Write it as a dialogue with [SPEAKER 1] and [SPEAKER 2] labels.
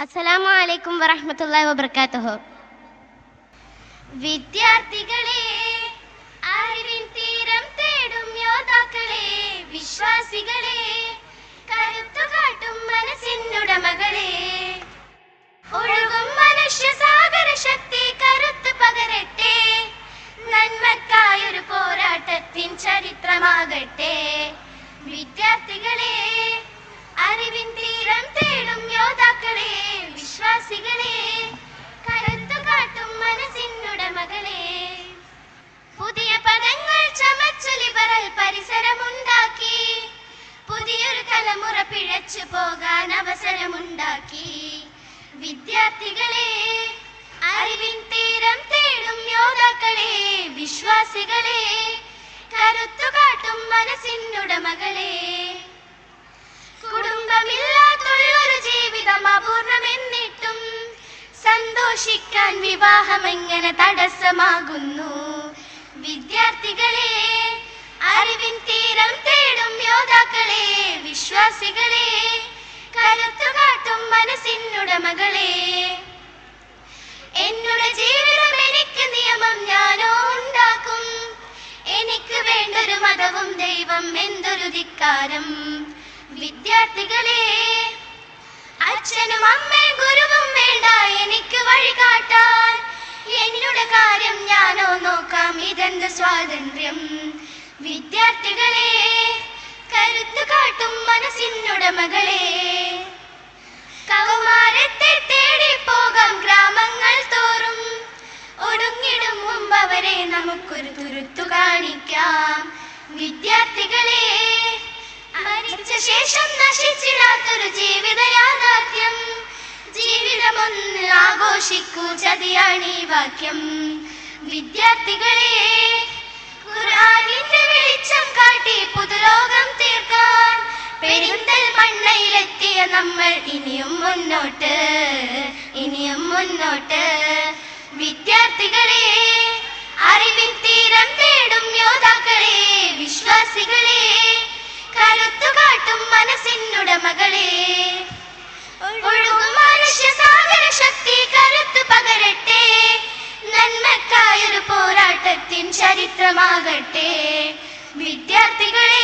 [SPEAKER 1] അസ്സലാമു അലൈക്കും വറഹ്മത്തുള്ളാഹി വബർക്കാത്തുഹു. വിദ്യാർത്ഥികളെ അറിവിൻ തീരം തേടും യോദ്ധാക്കളെ വിശ്വാസികളെ കരുത്തു കാട്ടും മനസ്സിനുടമകളെ. ഒഴുകും മനുഷ്യ സാഗര ശക്തി കരുത്ത് പകരട്ടെ. നന്മക്കായൊരു പോരാട്ടത്തിൻ ചരിത്രമാകട്ടെ. വിദ്യാർത്ഥികളെ പരിസരമുണ്ടാക്കി. പുതിയൊരു തലമുറ പിഴച്ചു പോകാൻ അവസരമുണ്ടാക്കി. വിദ്യാർത്ഥികളെ അറിവിൻ തീരം തേടും യോദ്ധാക്കളെ വിശ്വാസികളെ കരുത്തു കാട്ടും മനസ്സിനുടമകളെ. കുടുംബമില്ലാത്തുള്ളൊരു ജീവിതം അപൂർണമെന്നിട്ടും സന്തോഷിക്കാൻ വിവാഹം എങ്ങനെ തടസ്സമാകുന്നു? വിദ്യാർത്ഥികളെ അറിവിൻ തീരം തേടും യോദ്ധാക്കളെ വിശ്വാസികളെ കരുത്തു കാട്ടും മനസ്സിനുടമകളെ. എന്നുടെ ജീവിതം എനിക്ക് നിയമം ഞാനോ ഉണ്ടാക്കും? എനിക്ക് വേണ്ടൊരു മതവും ദൈവം എന്തൊരു ധിക്കാരം? വിദ്യാർത്ഥികളെ അച്ഛനും അമ്മയും ഗുരുവും വേണ്ട എനിക്ക് വഴി കാട്ടാൻ. എന്നുടെ കാര്യം ഞാനോ നോക്കാം ഇതെന്ത് സ്വാതന്ത്ര്യം? വിദ്യാർത്ഥികളെ കരുത്തു കാട്ടും മനസ്സിനുടമകളെ. കൗമാരത്തെ തേടി പോകാം ഗ്രാമങ്ങൾ തോറും. ഒടുങ്ങിടും മുമ്പ് അവരെ നമുക്കൊരു തുരുത്തു കാണിക്കാം. വിദ്യാർത്ഥികളെ മരിച്ച ശേഷം നശിച്ചിടാത്തൊരു ജീവിത യാഥാർത്ഥ്യം. ജീവിതമൊന്ന് ആഘോഷിക്കൂ ചതിയാണ് ഈ വാക്യം. വിദ്യാർത്ഥികളെ ഖുർആനിന്റെ നമ്മൾ ഇനിയും മുന്നോട്ട് ഇനിയും മുന്നോട്ട്. വിദ്യാർത്ഥികളെ അറിവിൻ തീരം തേടും യോദ്ധാക്കളെ വിശ്വാസികളെ കരുത്തു കാട്ടും മനസ്സിനുടമകളെ. ഒഴുകും മനുഷ്യ സാഗര ശക്തി കരുത്ത് പകരട്ടെ നന്മക്കായൊരു പോരാട്ടത്തിൻ ചരിത്രമാകട്ടെ. വിദ്യാർത്ഥികളെ